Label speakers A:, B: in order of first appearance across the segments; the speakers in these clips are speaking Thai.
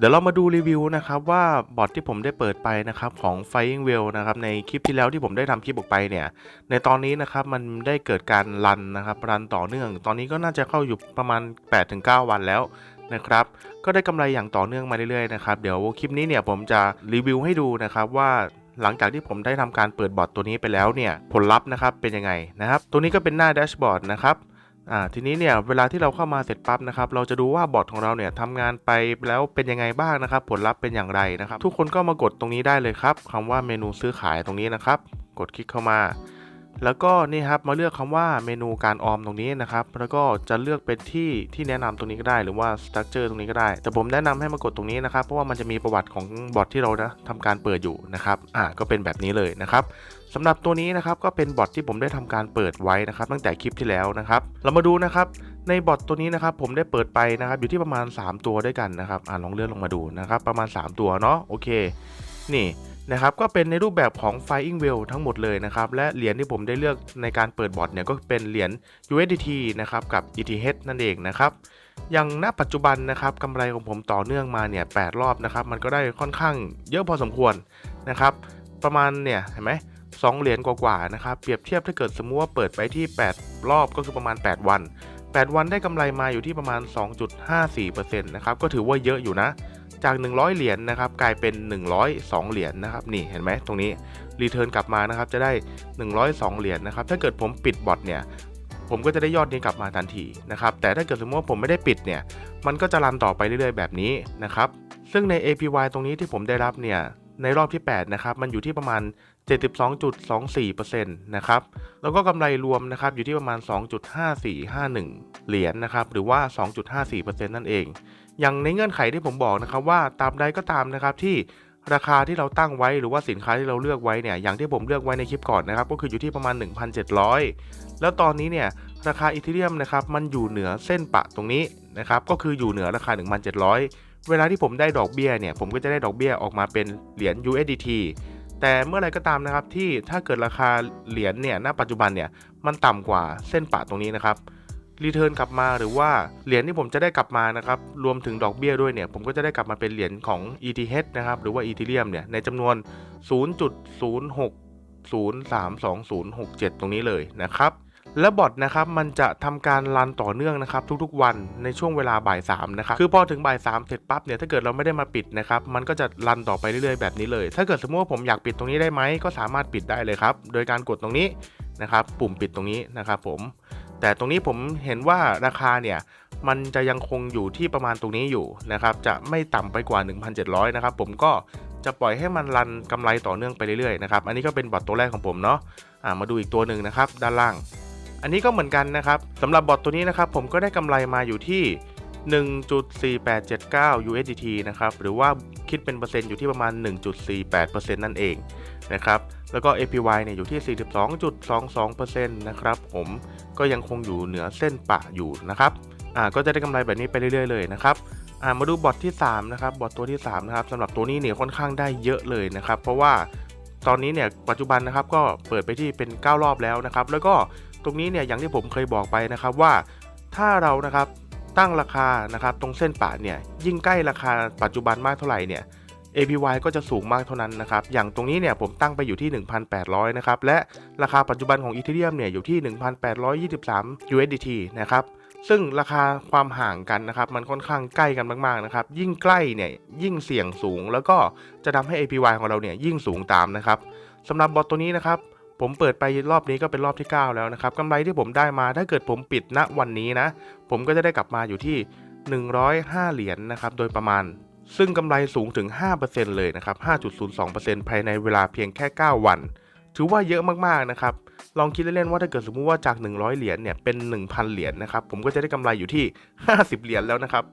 A: เดี๋ยวเรามาดูรีวิวนะครับว่าบอทที่ผมได้เปิดไปนะครับของ Flying Whale นะครับในคลิปที่แล้วที่ผมได้ทำคลิปออกไปเนี่ย ในตอนนี้นะครับมันได้เกิดการรันนะครับรันต่อเนื่อง ตอนนี้ก็น่าจะเข้าอยู่ประมาณ 8-9 วันแล้วนะครับ ก็ได้กำไรอย่างต่อเนื่องมาเรื่อยๆนะครับเดี๋ยวคลิปนี้เนี่ยผมจะรีวิวให้ดูนะครับว่าหลังจากที่ผมได้ทำการเปิดบอทตัวนี้ไปแล้วเนี่ยผลลัพธ์นะครับเป็นยังไงนะครับ ตัวนี้ก็เป็นหน้าแดชบอร์ดนะครับ อ่าทีนี้เนี่ยเวลาที่เราเข้ามาเสร็จปั๊บนะครับเราจะดูว่าบอร์ดของเราเนี่ยทำงานไปแล้วเป็นยังไงบ้างนะครับ ผลลัพธ์เป็นอย่างไรนะครับ ทุกคนก็มากดตรงนี้ได้เลยครับคำว่าเมนูซื้อขายตรงนี้นะครับ กดคลิกเข้ามา แล้วก็นี่ครับมาเลือกคำว่าเมนูการออมตรงนี้นะครับ แล้วก็จะเลือกเป็นที่ที่แนะนำตรงนี้ก็ได้ หรือว่าสตรัคเจอร์ตรงนี้ก็ได้ แต่ผมแนะนำให้มากดตรงนี้นะครับ เพราะว่ามันจะมีประวัติของบอทที่เรานะทำการเปิดอยู่นะครับ อ่า ก็เป็นแบบนี้เลยนะครับสำหรับตัวนี้นะครับก็เป็นบอทที่ผมได้ทำการเปิดไว้นะครับ ตั้งแต่คลิปที่แล้วนะครับ เรามาดูนะครับในบอทตัวนี้นะครับผมได้เปิดไปนะครับอยู่ที่ประมาณ 3 ตัวด้วยกันนะครับอ่าลองเลื่อนลงมาดูนะครับ ประมาณ 3 ตัวเนาะโอเค นี่ นะครับก็เป็นในรูปแบบของ Flying Whale ทั้งหมดเลยนะครับและเหรียญที่ผมได้เลือกในการเปิดบอทเนี่ยก็เป็นเหรียญ USDT นะครับกับ ETH นั่นเองนะครับอย่างณปัจจุบันนะครับกำไรของผมต่อเนื่องมาเนี่ยแรอบนะครับมันก็ได้ค่อนข้างเยอะพอสมควรนะครับประมาณเนี่ยเห็นไหมสองเหรียญกว่าๆนะครับเปรียบเทียบถ้าเกิดสมมติว่าเปิดไปที่ 8 รอบก็คือประมาณ 8 วัน 8 วันได้กำไรมาอยู่ที่ประมาณ 2.54%นะครับก็ถือว่าเยอะอยู่นะ จาก 100 เหรียญนะครับกลายเป็น 102 เหรียญนะครับนี่เห็นไหมตรงนี้รีเทิร์นกลับมานะครับจะได้ 102 เหรียญนะครับถ้าเกิดผมปิดบอทเนี่ยผมก็จะได้ยอดนี้กลับมาทันทีนะครับแต่ถ้าเกิดสมมติว่าผมไม่ได้ปิดเนี่ยมันก็จะรันต่อไปเรื่อยๆแบบนี้นะครับซึ่งใน APY ตรงนี้ที่ผมได้รับเนี่ยในรอบที่ 8 นะครับ มันอยู่ที่ประมาณ 72.24%นะครับ แล้วก็กำไรรวมนะครับ อยู่ที่ประมาณ 2.5451 เหรียญนะครับหรือว่า 2.54%นั่นเอง อย่างในเงื่อนไขที่ผมบอกนะครับว่าตามใดก็ตามนะครับที่ราคาที่เราตั้งไว้หรือว่าสินค้าที่เราเลือกไว้เนี่ยอย่างที่ผมเลือกไว้ในคลิปก่อนนะครับก็คืออยู่ที่ประมาณ 1,700 แล้วตอนนี้เนี่ยราคาอีเทเรียมนะครับมันอยู่เหนือเส้นปะตรงนี้นะครับก็คืออยู่เหนือราคา 1,700 เวลาที่ผมได้ดอกเบี้ยเนี่ยผมก็จะได้ดอกเบี้ยออกมาเป็นเหรียญ USDT แต่เมื่อไรก็ตามนะครับที่ถ้าเกิดราคาเหรียญเนี่ยณปัจจุบันเนี่ยมันต่ำกว่าเส้นปะตรงนี้นะครับ รีเทิร์นกลับมาหรือว่าเหรียญที่ผมจะได้กลับมานะครับรวมถึงดอกเบี้ยด้วยเนี่ยผมก็จะได้กลับมาเป็นเหรียญของ ETH นะครับหรือว่า Ethereum เนี่ยในจำนวน 0.06032067 ตรงนี้เลยนะครับและบอทนะครับมันจะทำการรันต่อเนื่องนะครับทุกๆวันในช่วงเวลาบ่าย3นะครับคือพอถึงบ่าย3เสร็จปั๊บเนี่ยถ้าเกิดเราไม่ได้มาปิดนะครับมันก็จะรันต่อไปเรื่อยๆแบบนี้เลย ถ้าเกิดสมมติว่าผมอยากปิดตรงนี้ได้ไหมก็สามารถปิดได้เลยครับโดยการกดตรงนี้นะครับปุ่มปิดตรงนี้นะครับผม แต่ตรงนี้ผมเห็นว่าราคาเนี่ยมันจะยังคงอยู่ที่ประมาณตรงนี้อยู่นะครับ จะไม่ต่ำไปกว่า 1,700 นะครับ ผมก็จะปล่อยให้มันรันกำไรต่อเนื่องไปเรื่อยๆนะครับ อันนี้ก็เป็นบอทตัวแรกของผมเนาะอ่ามาดูอีกตัวหนึ่งนะครับ ด้านล่าง อันนี้ก็เหมือนกันนะครับสำหรับบอทตัวนี้นะครับผมก็ได้กำไรมาอยู่ที่ 1.4879 USDT นะครับ หรือว่าคิดเป็นเปอร์เซ็นต์อยู่ที่ประมาณ 1.48%นั่นเองนะครับ แล้วก็ APY เนี่ยอยู่ที่ 42.22%นะครับผมก็ยังคงอยู่เหนือเส้นปะอยู่นะครับอ่าก็จะได้กำไรแบบนี้ไปเรื่อยๆเลยนะครับอ่ามาดูบอทที่3นะครับบอทตัวที่3นะครับสำหรับตัวนี้เนี่ยค่อนข้างได้เยอะเลยนะครับเพราะว่าตอนนี้เนี่ยปัจจุบันนะครับก็เปิดไปที่เป็น 9 รอบแล้วนะครับแล้วก็ตรงนี้เนี่ยอย่างที่ผมเคยบอกไปนะครับว่าถ้าเรานะครับตั้งราคานะครับตรงเส้นปะเนี่ยยิ่งใกล้ราคาปัจจุบันมากเท่าไหร่เนี่ย APY ก็จะสูงมากเท่านั้นนะครับ อย่างตรงนี้เนี่ยผมตั้งไปอยู่ที่ 1,800 นะครับ และราคาปัจจุบันของ Ethereum เนี่ยอยู่ที่ 1,823 USDT นะครับซึ่งราคาความห่างกันนะครับมันค่อนข้างใกล้กันมากๆนะครับยิ่งใกล้เนี่ยยิ่งเสี่ยงสูง แล้วก็จะทำให้ APY ของเราเนี่ยยิ่งสูงตามนะครับสำหรับบอทตัวนี้นะครับผมเปิดไปรอบนี้ก็เป็นรอบที่ 9 แล้วนะครับกำไรที่ผมได้มาถ้าเกิดผมปิดณวันนี้นะผมก็จะได้กลับมาอยู่ที่ 105 เหรียญนะครับโดยประมาณ ซึ่งกำไรสูงถึง 5%เลยนะครับ 5.02%ภายในเวลาเพียงแค่ 9 วัน ถือว่าเยอะมากๆนะครับ ลองคิดเล่นๆว่าถ้าเกิดสมมุติว่าจาก 100 เหรียญเนี่ยเป็น 1,000 เหรียญนะครับ ผมก็จะได้กำไรอยู่ที่ 50 เหรียญแล้วนะครับ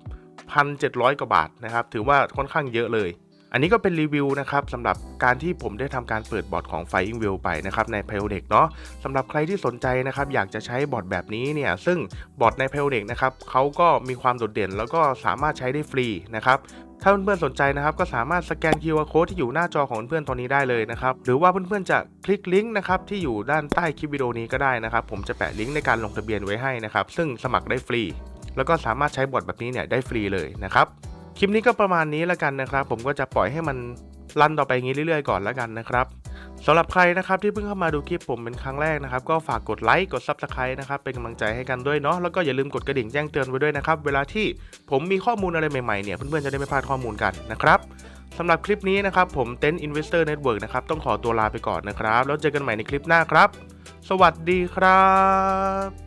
A: 1,700 กว่าบาทนะครับ ถือว่าค่อนข้างเยอะเลย อันนี้ก็เป็นรีวิวนะครับสำหรับการที่ผมได้ทำการเปิดบอทของ Flying Whale ไปนะครับใน p i o n e x เนาะสำหรับใครที่สนใจนะครับอยากจะใช้บอทแบบนี้เนี่ยซึ่งบอทใน p i o n e x นะครับเขาก็มีความโดดเด่น แล้วก็สามารถใช้ได้ฟรีนะครับถ้าเพื่อนๆสนใจนะครับก็สามารถสแกน QR Code ที่อยู่หน้าจอของเพื่อนๆตอนนี้ได้เลยนะครับหรือว่าเพื่อนๆจะคลิกลิงก์นะครับที่อยู่ด้านใต้คลิปวิดีโอนี้ก็ได้นะครับผมจะแปะลิงก์ในการลงทะเบียนไว้ให้นะครับซึ่งสมัครได้ฟรี แล้วก็สามารถใช้บอทแบบนี้เนี่ยได้ฟรีเลยนะครับ คลิปนี้ก็ประมาณนี้แล้วกันนะครับ ผมก็จะปล่อยให้มันรันต่อไปอย่างนี้เรื่อยๆก่อนแล้วกันนะครับสำหรับใครนะครับที่เพิ่งเข้ามาดูคลิปผมเป็นครั้งแรกนะครับ ก็ฝากกดไลค์กด Subscribe นะครับเป็นกำลังใจให้กันด้วยเนาะแล้วก็อย่าลืมกดกระดิ่งแจ้งเตือนไว้ด้วยนะครับ เวลาที่ผมมีข้อมูลอะไรใหม่ๆเนี่ยเพื่อนๆจะได้ไม่พลาดข้อมูลกันนะครับสำหรับคลิปนี้นะครับผมเต็น Investor Network นะครับต้องขอตัวลาไปก่อนนะครับ แล้วเจอกันใหม่ในคลิปหน้าครับ สวัสดีครับ